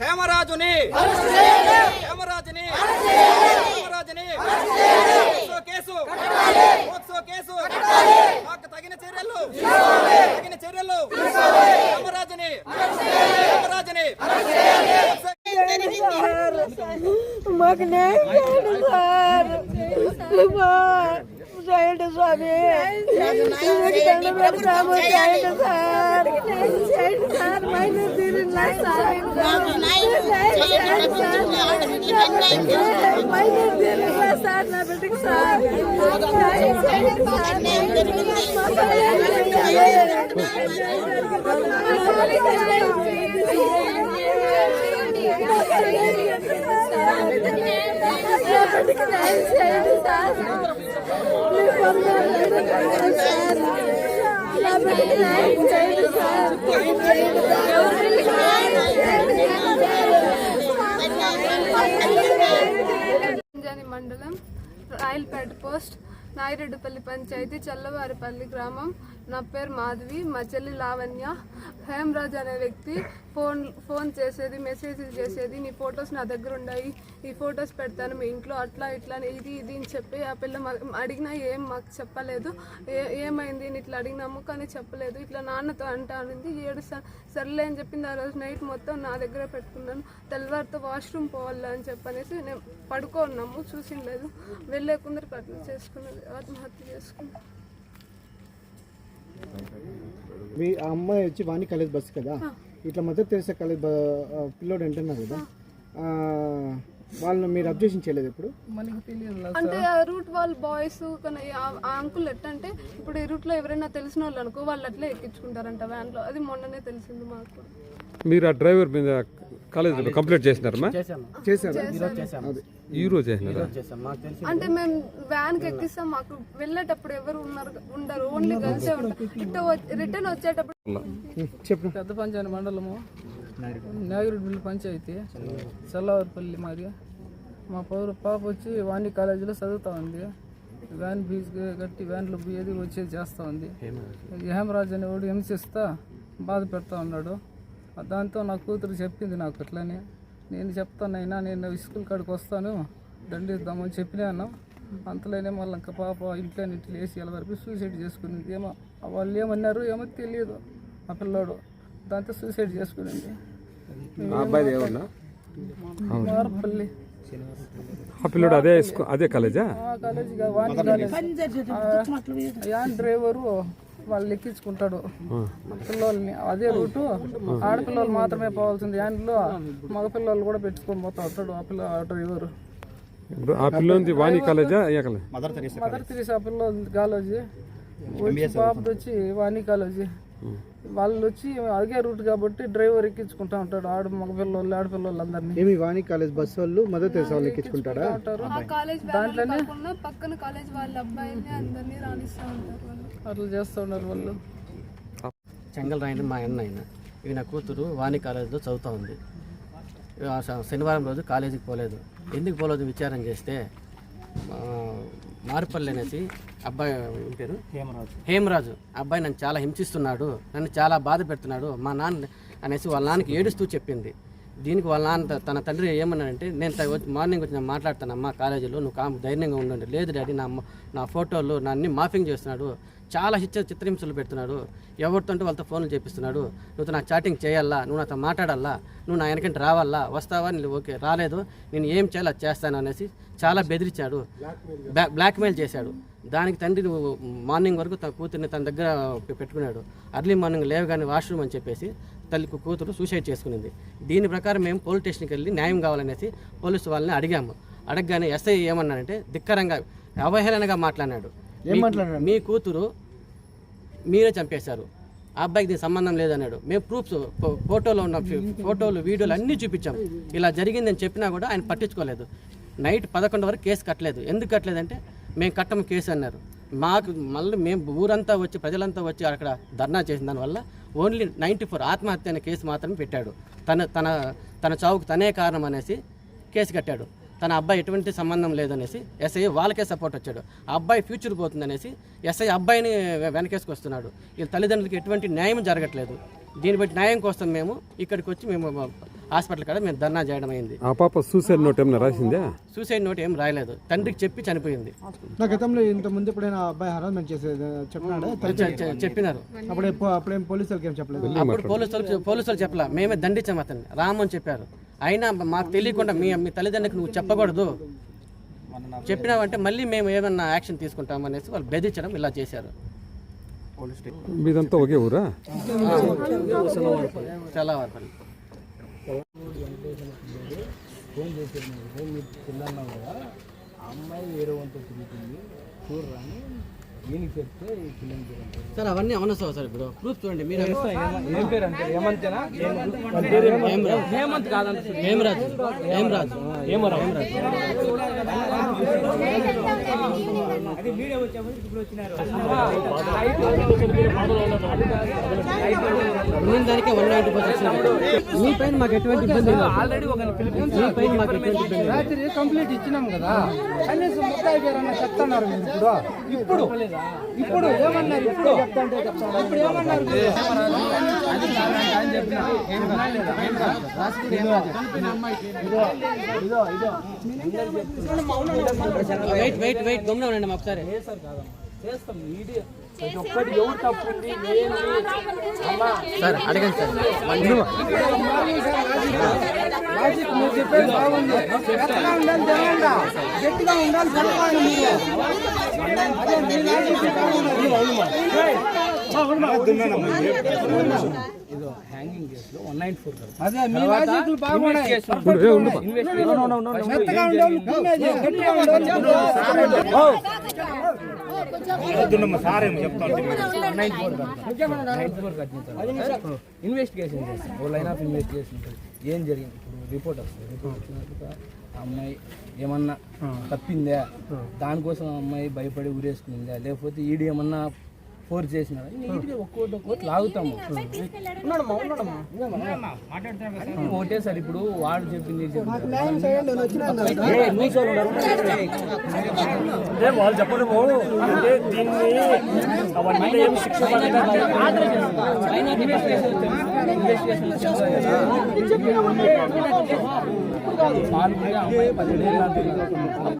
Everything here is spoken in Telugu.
హేమరాజుని హేమరాజుని హేమరాజుని కేసు. కేసు. మాకు తగిన చర్యలు. తగిన చర్యలు. హేమరాజుని హేమరాజుని మాకు న్యాయం చేయండి సార్. సార్. చేయండి స్వామి మీకు దండం పెడతాము చేయండి సార్ చేయండి సార్ మైనర్ తీరిందా సార్ మైనర్ తీరిందా సార్ నా బిడ్డకి సార్ అంజని మండలం రాయలపేట పోస్ట్ నాయిరెడ్డిపల్లి పంచాయతీ చల్లవారిపల్లి గ్రామం. నా పేరు మాధవి మా చెల్లి లావణ్య. హేమరాజ్ అనే వ్యక్తి ఫోన్ ఫోన్ చేసేది మెసేజ్ చేసేది. నీ ఫొటోస్ నా దగ్గర ఉన్నాయి ఈ ఫొటోస్ పెడతాను మీ ఇంట్లో. అట్లా ఇట్లా అని ఇది ఇది అని చెప్పి ఆ పిల్ల అడిగినా ఏం మాకు చెప్పలేదు. ఏ ఏమైంది అని ఇట్లా అడిగినాము కానీ చెప్పలేదు. ఇట్లా నాన్నతో అంటా అనింది ఏడు సర్లే అని చెప్పింది ఆ రోజు నైట్ మొత్తం నా దగ్గర పెట్టుకున్నాను. తెల్లవారితో వాష్రూమ్ పోవాలా అని చెప్పనేసి నేను పడుకోన్నాము. చూసిండలేదు. వెళ్ళే కొందరికి అట్లా చేసుకున్నది. ఆత్మహత్య చేసుకున్నాను. ఆ అమ్మాయి వచ్చి వాణి కాలేజ్ బస్సు కదా? ఇట్లా మదర్ తెరిసే కాలేజ్ పిల్లోడు అంటున్నారు కదా? ఆ, వాళ్ళని మీరు అబ్జెక్షన్ చేయలేదు ఇప్పుడు అంటే ఆ రూట్ వాళ్ళ బాయ్స్ కానీ ఆ- అంకుల్ ఎట్టంటే ఇప్పుడు ఈ రూట్లో ఎవరైనా తెలిసిన వాళ్ళు అనుకో వాళ్ళు అట్లే ఎక్కించుకుంటారంట వ్యాన్లో. అది మొన్ననే తెలిసింది మాకు. మీరు ఆ డ్రైవర్ మీద కాలేజీలో కంప్లీట్ చేసినారమ్మా? చేశారా? ఈ రోజు చేసినారా? అంటే మేము వ్యాన్కి ఎక్కిస్తాం మాకు వెళ్ళేటప్పుడు ఎవరు ఉన్నారు ఉండరు. ఓన్లీ ఉంటారు. ఇటు రిటర్న్ వచ్చేటప్పుడు చెప్పు. పెద్ద పంచాయతీ మండలము. నాగిరెడ్డిపల్లి పంచాయతీ. చల్లవారిపల్లి మాది. మా పౌరు పాప వచ్చి వాణి కాలేజీలో చదువుతా ఉంది. వ్యాన్ ఫీజు కట్టి వ్యాన్లో పోయేది వచ్చేది చేస్తూ ఉంది. హేమరాజ్. అనేవాడు హింసిస్తా బాధ పెడతా ఉన్నాడు. దాంతో నా కూతురు చెప్పింది నాకు అట్లనే. నేను చెప్తానైనా నేను స్కూల్ కాడికి వస్తాను దండిద్దామని చెప్పినాను అంతలోనే మళ్ళీ ఇంకా పాప ఇంట్లో ఇంట్లో వేసి ఎలా వరకు సూసైడ్ చేసుకునింది. ఏమో వాళ్ళు ఏమన్నారు ఏమో తెలియదు. ఆ పిల్లోడు దాంతో సూసైడ్ చేసుకునింది. ఆ పిల్లడు అదే అదే కాలేజా డ్రైవరు వాళ్ళు ఎక్కించుకుంటాడు పిల్లల్ని. అదే రూటు. ఆడపిల్లలు మాత్రమే పోవాల్సింది. యాన్లో మగ పిల్లలు కూడా పెట్టుకొని పోతా ఉంటాడు ఆ పిల్ల ఆ డ్రైవరు. ఇప్పుడు ఆ పిల్లోంది వాణి కాలేజా మదర్ తెరీసా పిల్ల కాలేజీ. పాపది వచ్చి వాణి కాలేజీ. వాళ్ళు వచ్చి అదే రూట్ కాబట్టి డ్రైవర్ ఎక్కించుకుంటా ఉంటాడు. ఆడ మగ పిల్లలు ఆడపిల్లలు అందరినీ. ఏమి వాణి కాలేజ్ బస్సు వాళ్ళు మదర్ తెరిసే వాళ్ళు ఎక్కించుకుంటాడా? కాకుండా పక్కన కాలేజ్ వాళ్ళ అబ్బాయిల్ని అందరినీ రాణిస్తూ ఉంటారు వాళ్ళు. అట్లా చేస్తూ ఉన్నారు వాళ్ళు. చెంగల్ రాయని మా అన్న ఆయన. ఇవి నా కూతురు వాణి కాలేజీలో చదువుతూ ఉంది. శనివారం రోజు కాలేజీకి పోలేదు. ఎందుకు పోలేదు విచారం చేస్తే ఆ, మారుపల్లి అనేసి అబ్బాయి పేరు? హేమరాజు. హేమరాజు. అబ్బాయి నన్ను చాలా హింసిస్తున్నాడు నన్ను చాలా బాధ పెడుతున్నాడు. మా నాన్న అనేసి వాళ్ళ నాన్నకి ఏడుస్తూ చెప్పింది. దీనికి వాళ్ళ నాన్న తన తండ్రి ఏమన్నాడంటే నేను మార్నింగ్ వచ్చి నేను మాట్లాడతానమ్మా కాలేజీలో నువ్వు కామ్ ధైర్యంగా ఉండండి లేదు డాడీ నా నా ఫోటోలు నా అన్ని మాఫింగ్ చేస్తున్నాడు. చాలా హిచ్చ చిత్రహింసలు పెడుతున్నాడు. ఎవరితో అంటే వాళ్ళతో ఫోన్లు చేపిస్తున్నాడు. నువ్వు నా చాటింగ్ చేయాలా? నువ్వు నాతో మాట్లాడాలా? నువ్వు నా వెనకంటే రావాలా? వస్తావా? నేను ఓకే. రాలేదు. నేను ఏం చేయాలో చేస్తాను అనేసి చాలా బెదిరించాడు. బ్లాక్మెయిల్ చేశాడు. దానికి తండ్రి నువ్వు మార్నింగ్ వరకు తన కూతుర్ని తన దగ్గర పెట్టుకున్నాడు. అర్లీ మార్నింగ్ లేవగానే వాష్రూమ్ అని చెప్పేసి తల్లికి కూతురు సూసైడ్ చేసుకునింది. దీని ప్రకారం మేము పోలీస్ స్టేషన్కి వెళ్ళి న్యాయం కావాలనేసి పోలీసు వాళ్ళని అడిగాము. అడగగానే ఎస్ఐ ఏమన్నాడంటే ధిక్కరంగా అవహేళనగా మాట్లాడినాడు. మీ- మీ కూతురు మీరే చంపేశారు. ఆ అబ్బాయికి దీనికి సంబంధం లేదన్నాడు. మేము ప్రూఫ్స్ ఫోటోలో ఉన్న ఫోటోలు వీడియోలు అన్నీ చూపించాం. ఇలా జరిగిందని చెప్పినా కూడా ఆయన పట్టించుకోలేదు. నైట్ పదకొండు వరకు కేసు కట్టలేదు. ఎందుకు కట్టలేదంటే మేము కట్టము కేసు అన్నారు. మాకు మళ్ళీ మేము ఊరంతా వచ్చి ప్రజలంతా వచ్చి అక్కడ ధర్నా చేసిన దానివల్ల ఓన్లీ నైంటీ ఫోర్ ఆత్మహత్య అనే కేసు మాత్రమే పెట్టాడు. తన తన తన చావుకు తనే కారణం అనేసి కేసు కట్టాడు. తన అబ్బాయి ఎటువంటి సంబంధం లేదనేసి ఎస్ఐ వాళ్ళకే సపోర్ట్ వచ్చాడు. ఆ అబ్బాయి ఫ్యూచర్ పోతుందనేసి ఎస్ఐ అబ్బాయిని వెనకేసుకొస్తున్నాడు. వీళ్ళ తల్లిదండ్రులకి ఎటువంటి న్యాయం జరగట్లేదు. దీన్ని బట్టి న్యాయం కోసం మేము ఇక్కడికి వచ్చి మేము హాస్పిటల్ కాడ మేము ధర్నా చేయడం అయింది. ఆ పాప సూసైడ్ నోట్ ఏమైనా రాసిందా? సూసైడ్ నోట్ ఏం రాయలేదు. తండ్రికి చెప్పి చనిపోయింది. నా గతంలో ఇంత ముందు ఎప్పుడైనా అబ్బాయి హరాస్మెంట్ చేసేది చెప్పినారు. అప్పుడు అప్పుడేం పోలీసులకి ఏం చెప్పలేదు? అప్పుడు పోలీసులు పోలీసులు చెప్పలా. మేమే దండించాం అతన్ని. రామని చెప్పారు. అయినా మాకు తెలియకుండా మీ మీ తల్లిదండ్రులకు నువ్వు చెప్పకూడదు. చెప్పినావంటే మళ్ళీ మేము ఏమన్నా యాక్షన్ తీసుకుంటాం అనేసి వాళ్ళు బెదిరించడం ఇలా చేశారు. మీదంతా ఒకే ఊరా? చాలా వరకు. ఫోన్ చేసేది మీరు పిల్లన్నా కూడా ఆ అమ్మాయి వేరే వంతు తిరుగుతుంది. చూడరాని సార్ అవన్నీ అవును సార్ సార్ ఇప్పుడు? ప్రూఫ్ చూడండి మీరు హేమంత్ కాదండి హేమరాజు. హేమరాజు. హేమరాజు. దానికే వన్ నైన్టీ పర్సెంట్ మీ పైన మాకు ఎటువంటి ఇబ్బంది మీ పైన మాకు ఎటువంటి ఇబ్బంది రాత్రి కంప్లీట్ ఇచ్చినాం కదా. కనీసం పేరు అన్న చెప్తున్నారు మీరు ఇప్పుడు ఇప్పుడు. ఇప్పుడు ఏమన్నారు? ఇప్పుడు ఇప్పుడు ఏమన్నారు? అని చెప్పిన. వెయిట్ వెయిట్ వెయిట్ గమ్మున ఉండండి మా ఒకసారి. చేస్తాం మీడియా. ఒక్కటి ఎవరు తప్పు ఉంది ఏంది సార్ అడగండి సార్. లాజిక్ మీరు చెప్పేది బాగుంది. గట్టిగా ఉండాలి గట్టిగా ఉండాలి మీరు లాజిక్ ఇదో హ్యాంగింగ్ కేసులో వన్ నైన్ ఫోర్ అదే మీ బాగున్నాయి మెత్తగా గట్టిగా ఇన్వెస్టిగేషన్ చేస్తాం. ఓ లైన్ ఆఫ్ ఇన్వెస్టిగేషన్ ఏం జరిగింది? ఇప్పుడు రిపోర్ట్ వస్తుంది. రిపోర్ట్ అమ్మాయి ఏమన్నా తప్పిందా? దానికోసం అమ్మాయి భయపడి ఊరేసుకుందా? లేకపోతే ఈడు ఏమన్నా ఫోర్స్ చేసినాడా? నీట్గా ఒక్కోటి ఒక్కోటి లాగుతాము. ఒకటే సార్. ఇప్పుడు వాడు చెప్పింది. వాళ్ళు చెప్పడం అంటే దీన్ని అవన్నీ ఏం శిక్ష పాల్గొనే అమ్మాయి పదిహేడు ఏళ్ళ